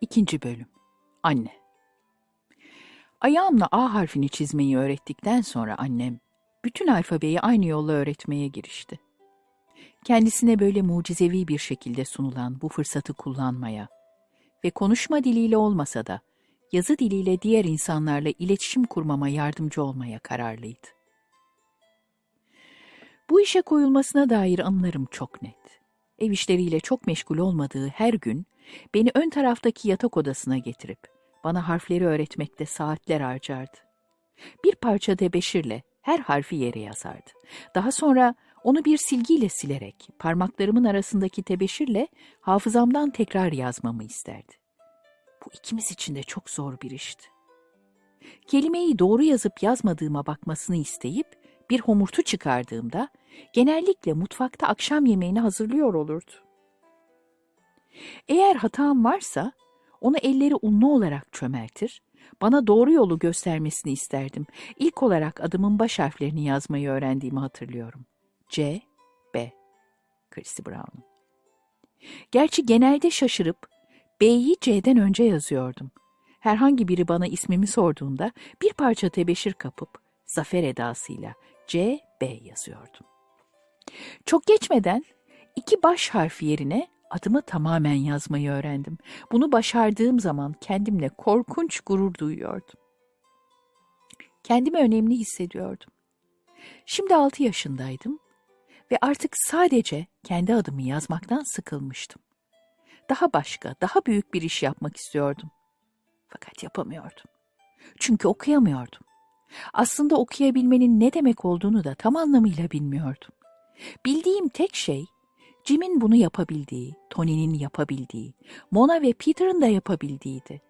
İkinci bölüm. Anne. Ayağımla A harfini çizmeyi öğrettikten sonra annem bütün alfabeyi aynı yolla öğretmeye girişti. Kendisine böyle mucizevi bir şekilde sunulan bu fırsatı kullanmaya ve konuşma diliyle olmasa da yazı diliyle diğer insanlarla iletişim kurmama yardımcı olmaya kararlıydı. Bu işe koyulmasına dair anılarım çok net. Ev işleriyle çok meşgul olmadığı her gün beni ön taraftaki yatak odasına getirip bana harfleri öğretmekte saatler harcardı. Bir parça tebeşirle her harfi yere yazardı. Daha sonra onu bir silgiyle silerek parmaklarımın arasındaki tebeşirle hafızamdan tekrar yazmamı isterdi. Bu ikimiz için de çok zor bir işti. Kelimeyi doğru yazıp yazmadığıma bakmasını isteyip bir homurtu çıkardığımda genellikle mutfakta akşam yemeğini hazırlıyor olurdu. Eğer hatam varsa onu elleri unlu olarak çömeltir, bana doğru yolu göstermesini isterdim. İlk olarak adımın baş harflerini yazmayı öğrendiğimi hatırlıyorum. C, B. Christy Brown. Gerçi genelde şaşırıp B'yi C'den önce yazıyordum. Herhangi biri bana ismimi sorduğunda bir parça tebeşir kapıp zafer edasıyla C, B yazıyordum. Çok geçmeden iki baş harfi yerine adımı tamamen yazmayı öğrendim. Bunu başardığım zaman kendimle korkunç gurur duyuyordum. Kendimi önemli hissediyordum. Şimdi altı yaşındaydım ve artık sadece kendi adımı yazmaktan sıkılmıştım. Daha başka, daha büyük bir iş yapmak istiyordum. Fakat yapamıyordum. Çünkü okuyamıyordum. Aslında okuyabilmenin ne demek olduğunu da tam anlamıyla bilmiyordum. Bildiğim tek şey Jim'in bunu yapabildiği, Tony'nin yapabildiği, Mona ve Peter'ın da yapabildiğiydi.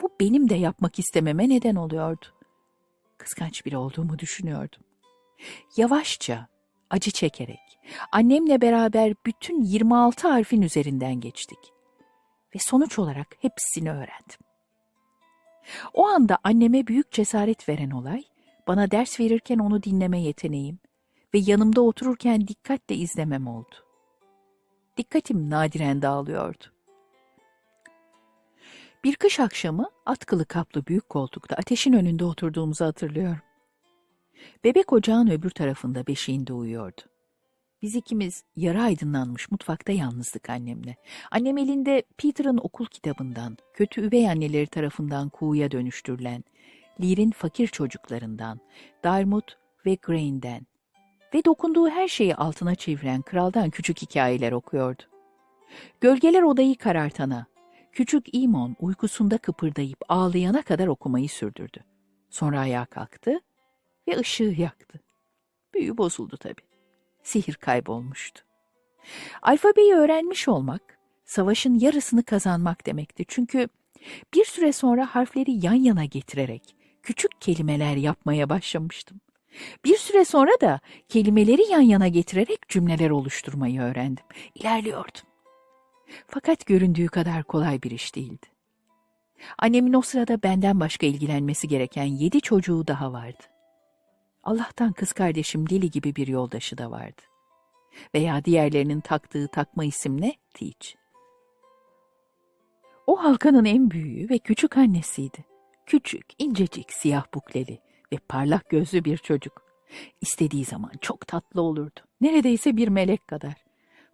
Bu benim de yapmak istememe neden oluyordu. Kıskanç biri olduğumu düşünüyordum. Yavaşça, acı çekerek, annemle beraber bütün 26 harfin üzerinden geçtik. Ve sonuç olarak hepsini öğrendim. O anda anneme büyük cesaret veren olay, bana ders verirken onu dinleme yeteneğim ve yanımda otururken dikkatle izlemem oldu. Dikkatim nadiren dağılıyordu. Bir kış akşamı atkılı kaplı büyük koltukta ateşin önünde oturduğumuzu hatırlıyorum. Bebek ocağın öbür tarafında beşiğinde uyuyordu. Biz ikimiz yarı aydınlanmış mutfakta yalnızdık annemle. Annem elinde Peter'ın okul kitabından, kötü üvey anneleri tarafından kuğuya dönüştürülen, Lear'in fakir çocuklarından, Darmut ve Grain'den ve dokunduğu her şeyi altına çeviren kraldan küçük hikayeler okuyordu. Gölgeler odayı karartana, küçük İmon uykusunda kıpırdayıp ağlayana kadar okumayı sürdürdü. Sonra ayağa kalktı ve ışığı yaktı. Büyü bozuldu tabii. Sihir kaybolmuştu. Alfabeyi öğrenmiş olmak, savaşın yarısını kazanmak demekti. Çünkü bir süre sonra harfleri yan yana getirerek küçük kelimeler yapmaya başlamıştım. Bir süre sonra da kelimeleri yan yana getirerek cümleler oluşturmayı öğrendim. İlerliyordum. Fakat göründüğü kadar kolay bir iş değildi. Annemin o sırada benden başka ilgilenmesi gereken yedi çocuğu daha vardı. Allah'tan kız kardeşim Lili gibi bir yoldaşı da vardı. Veya diğerlerinin taktığı takma isim ne? Teach. O halkanın en büyüğü ve küçük annesiydi. Küçük, incecik, siyah bukleli ve parlak gözlü bir çocuk. İstediği zaman çok tatlı olurdu. Neredeyse bir melek kadar.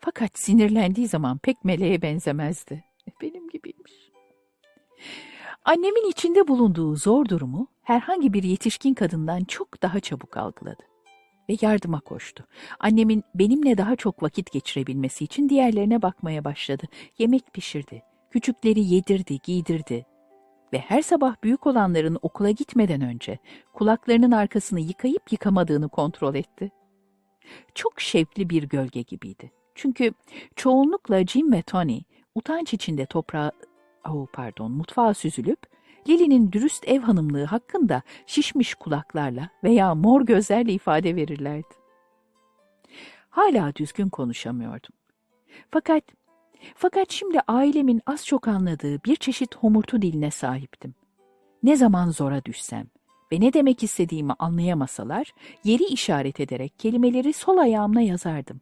Fakat sinirlendiği zaman pek meleğe benzemezdi. Benim gibiymiş. Annemin içinde bulunduğu zor durumu herhangi bir yetişkin kadından çok daha çabuk algıladı ve yardıma koştu. Annemin benimle daha çok vakit geçirebilmesi için diğerlerine bakmaya başladı. Yemek pişirdi, küçükleri yedirdi, giydirdi ve her sabah büyük olanların okula gitmeden önce kulaklarının arkasını yıkayıp yıkamadığını kontrol etti. Çok şevkli bir gölge gibiydi. Çünkü çoğunlukla Jim ve Tony utanç içinde toprağa, oh pardon, mutfağa süzülüp Lily'nin dürüst ev hanımlığı hakkında şişmiş kulaklarla veya mor gözlerle ifade verirlerdi. Hala düzgün konuşamıyordum. Fakat fakat şimdi ailemin az çok anladığı bir çeşit homurtu diline sahiptim. Ne zaman zora düşsem ve ne demek istediğimi anlayamasalar yeri işaret ederek kelimeleri sol ayağımla yazardım.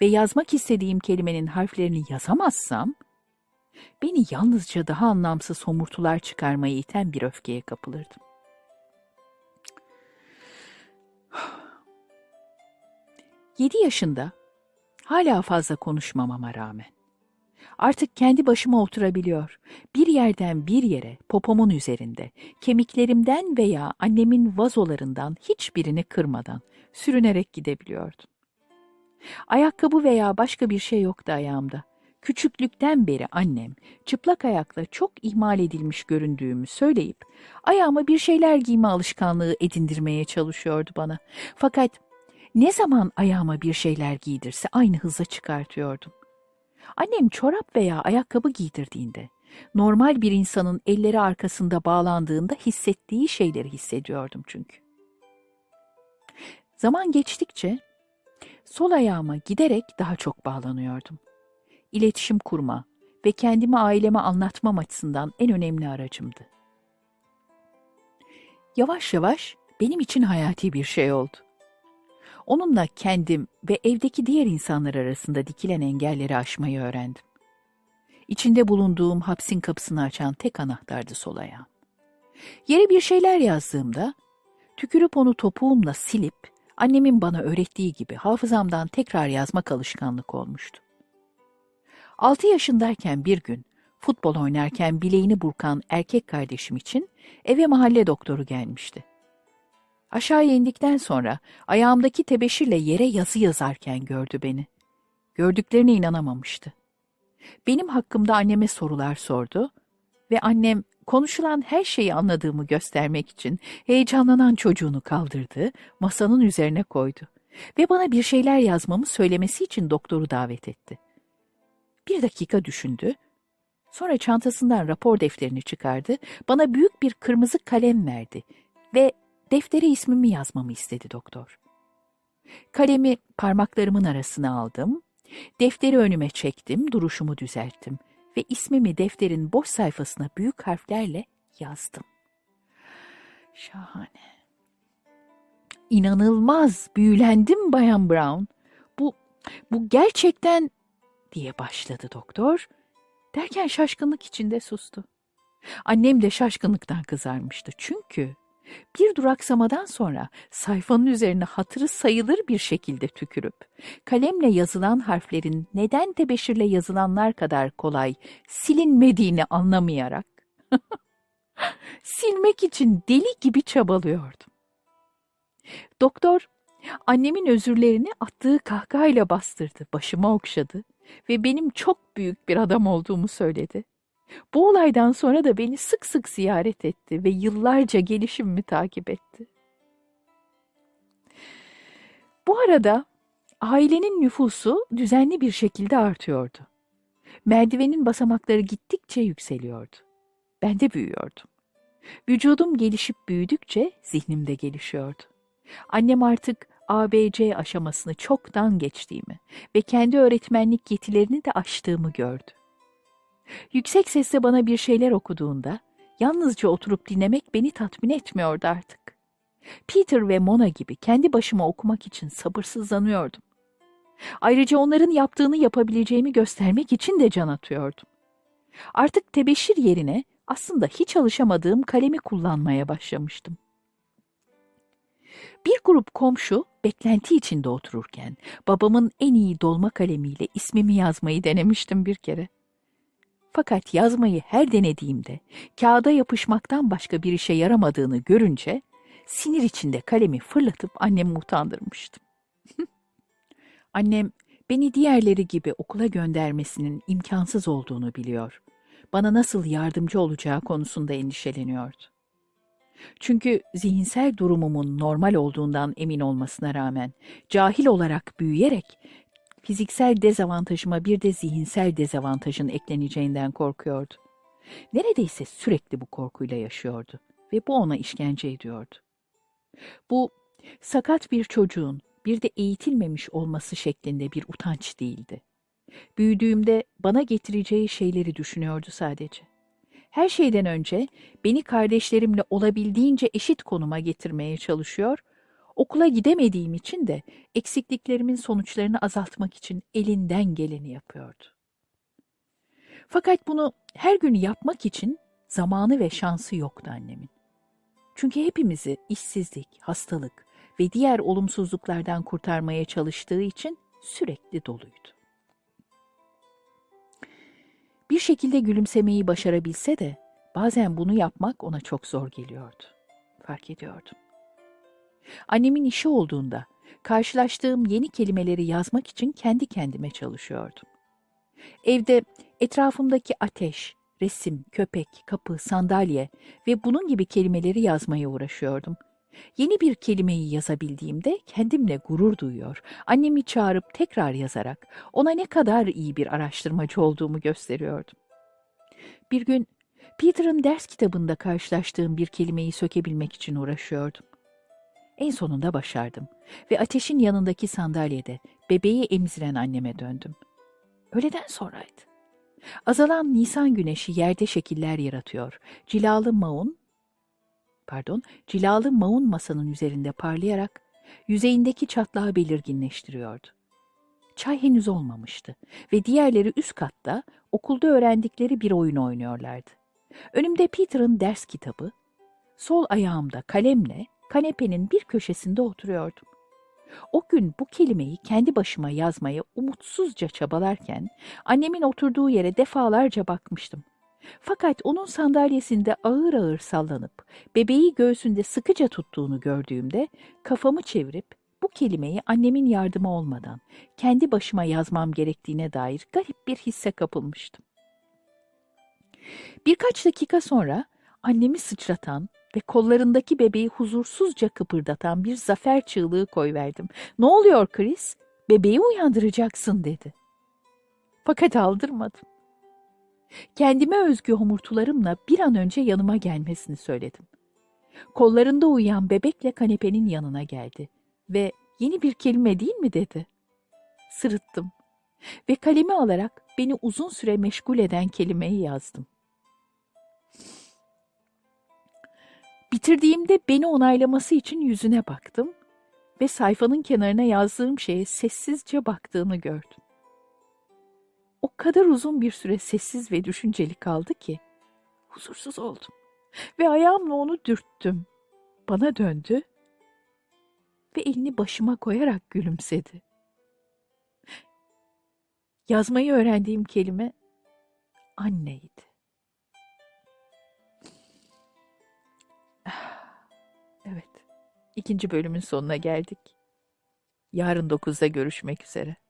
Ve yazmak istediğim kelimenin harflerini yazamazsam beni yalnızca daha anlamsız homurtular çıkarmaya iten bir öfkeye kapılırdım. Yedi yaşında hala fazla konuşmamama rağmen Artık kendi başıma oturabiliyor. Bir yerden bir yere, popomun üzerinde, kemiklerimden veya annemin vazolarından hiçbirini kırmadan sürünerek gidebiliyordum. Ayakkabı veya başka bir şey yoktu ayağımda. Küçüklükten beri annem çıplak ayakla çok ihmal edilmiş göründüğümü söyleyip ayağıma bir şeyler giyme alışkanlığı edindirmeye çalışıyordu bana. Fakat ne zaman ayağıma bir şeyler giydirse aynı hıza çıkartıyordum. Annem çorap veya ayakkabı giydirdiğinde, normal bir insanın elleri arkasında bağlandığında hissettiği şeyleri hissediyordum çünkü. Zaman geçtikçe sol ayağıma giderek daha çok bağlanıyordum. İletişim kurma ve kendimi aileme anlatmam açısından en önemli aracımdı. Yavaş yavaş benim için hayati bir şey oldu. Onunla kendim ve evdeki diğer insanlar arasında dikilen engelleri aşmayı öğrendim. İçinde bulunduğum hapsin kapısını açan tek anahtardı sol ayağım. Yere bir şeyler yazdığımda, tükürüp onu topuğumla silip, annemin bana öğrettiği gibi hafızamdan tekrar yazmak alışkanlık olmuştu. Altı yaşındayken bir gün, futbol oynarken bileğini burkan erkek kardeşim için eve mahalle doktoru gelmişti. Aşağıya indikten sonra ayağımdaki tebeşirle yere yazı yazarken gördü beni. Gördüklerine inanamamıştı. Benim hakkımda anneme sorular sordu ve annem konuşulan her şeyi anladığımı göstermek için heyecanlanan çocuğunu kaldırdı, masanın üzerine koydu ve bana bir şeyler yazmamı söylemesi için doktoru davet etti. Bir dakika düşündü, sonra çantasından rapor defterini çıkardı, bana büyük bir kırmızı kalem verdi ve Deftere ismimi yazmamı istedi doktor. Kalemi parmaklarımın arasına aldım, defteri önüme çektim, duruşumu düzelttim ve ismimi defterin boş sayfasına büyük harflerle yazdım. Şahane. İnanılmaz, büyülendim Bayan Brown. Bu, bu gerçekten diye başladı doktor. Derken şaşkınlık içinde sustu. Annem de şaşkınlıktan kızarmıştı. Çünkü bir duraksamadan sonra sayfanın üzerine hatırı sayılır bir şekilde tükürüp, kalemle yazılan harflerin neden tebeşirle yazılanlar kadar kolay silinmediğini anlamayarak, silmek için deli gibi çabalıyordum. Doktor, annemin özürlerini attığı kahkahayla bastırdı, başıma okşadı ve benim çok büyük bir adam olduğumu söyledi. Bu olaydan sonra da beni sık sık ziyaret etti ve yıllarca gelişimimi takip etti. Bu arada ailenin nüfusu düzenli bir şekilde artıyordu. Merdivenin basamakları gittikçe yükseliyordu. Ben de büyüyordum. Vücudum gelişip büyüdükçe zihnim de gelişiyordu. Annem artık ABC aşamasını çoktan geçtiğimi ve kendi öğretmenlik yetilerini de aştığımı gördü. Yüksek sesle bana bir şeyler okuduğunda yalnızca oturup dinlemek beni tatmin etmiyordu artık. Peter ve Mona gibi kendi başıma okumak için sabırsızlanıyordum. Ayrıca onların yaptığını yapabileceğimi göstermek için de can atıyordum. Artık tebeşir yerine aslında hiç alışamadığım kalemi kullanmaya başlamıştım. Bir grup komşu beklenti içinde otururken babamın en iyi dolma kalemiyle ismimi yazmayı denemiştim bir kere. Fakat yazmayı her denediğimde kağıda yapışmaktan başka bir işe yaramadığını görünce sinir içinde kalemi fırlatıp annemi utandırmıştım. Annem beni diğerleri gibi okula göndermesinin imkansız olduğunu biliyor. Bana nasıl yardımcı olacağı konusunda endişeleniyordu. Çünkü zihinsel durumumun normal olduğundan emin olmasına rağmen cahil olarak büyüyerek fiziksel dezavantajıma bir de zihinsel dezavantajın ekleneceğinden korkuyordu. Neredeyse sürekli bu korkuyla yaşıyordu ve bu ona işkence ediyordu. Bu sakat bir çocuğun bir de eğitilmemiş olması şeklinde bir utanç değildi. Büyüdüğümde bana getireceği şeyleri düşünüyordu sadece. Her şeyden önce beni kardeşlerimle olabildiğince eşit konuma getirmeye çalışıyor Okula gidemediğim için de eksikliklerimin sonuçlarını azaltmak için elinden geleni yapıyordu. Fakat bunu her gün yapmak için zamanı ve şansı yoktu annemin. Çünkü hepimizi işsizlik, hastalık ve diğer olumsuzluklardan kurtarmaya çalıştığı için sürekli doluydu. Bir şekilde gülümsemeyi başarabilse de bazen bunu yapmak ona çok zor geliyordu. Fark ediyordum. Annemin işi olduğunda karşılaştığım yeni kelimeleri yazmak için kendi kendime çalışıyordum. Evde etrafımdaki ateş, resim, köpek, kapı, sandalye ve bunun gibi kelimeleri yazmaya uğraşıyordum. Yeni bir kelimeyi yazabildiğimde kendimle gurur duyuyor. Annemi çağırıp tekrar yazarak ona ne kadar iyi bir araştırmacı olduğumu gösteriyordum. Bir gün Peter'ın ders kitabında karşılaştığım bir kelimeyi sökebilmek için uğraşıyordum. En sonunda başardım ve ateşin yanındaki sandalyede bebeği emziren anneme döndüm. Öğleden sonraydı. Azalan Nisan güneşi yerde şekiller yaratıyor. Cilalı maun, pardon, cilalı maun masanın üzerinde parlayarak yüzeyindeki çatlağı belirginleştiriyordu. Çay henüz olmamıştı ve diğerleri üst katta okulda öğrendikleri bir oyun oynuyorlardı. Önümde Peter'ın ders kitabı, sol ayağımda kalemle kanepenin bir köşesinde oturuyordum. O gün bu kelimeyi kendi başıma yazmaya umutsuzca çabalarken annemin oturduğu yere defalarca bakmıştım. Fakat onun sandalyesinde ağır ağır sallanıp bebeği göğsünde sıkıca tuttuğunu gördüğümde kafamı çevirip bu kelimeyi annemin yardımı olmadan kendi başıma yazmam gerektiğine dair garip bir hisse kapılmıştım. Birkaç dakika sonra annemi sıçratan ve kollarındaki bebeği huzursuzca kıpırdatan bir zafer çığlığı koyverdim. Ne oluyor Chris? Bebeği uyandıracaksın dedi. Fakat aldırmadım. Kendime özgü homurtularımla bir an önce yanıma gelmesini söyledim. Kollarında uyuyan bebekle kanepenin yanına geldi ve yeni bir kelime değil mi dedi. Sırıttım ve kalemi alarak beni uzun süre meşgul eden kelimeyi yazdım. Bitirdiğimde beni onaylaması için yüzüne baktım ve sayfanın kenarına yazdığım şeye sessizce baktığını gördüm. O kadar uzun bir süre sessiz ve düşünceli kaldı ki huzursuz oldum ve ayağımla onu dürttüm. Bana döndü ve elini başıma koyarak gülümsedi. Yazmayı öğrendiğim kelime anneydi. Evet, ikinci bölümün sonuna geldik. Yarın 9'da görüşmek üzere.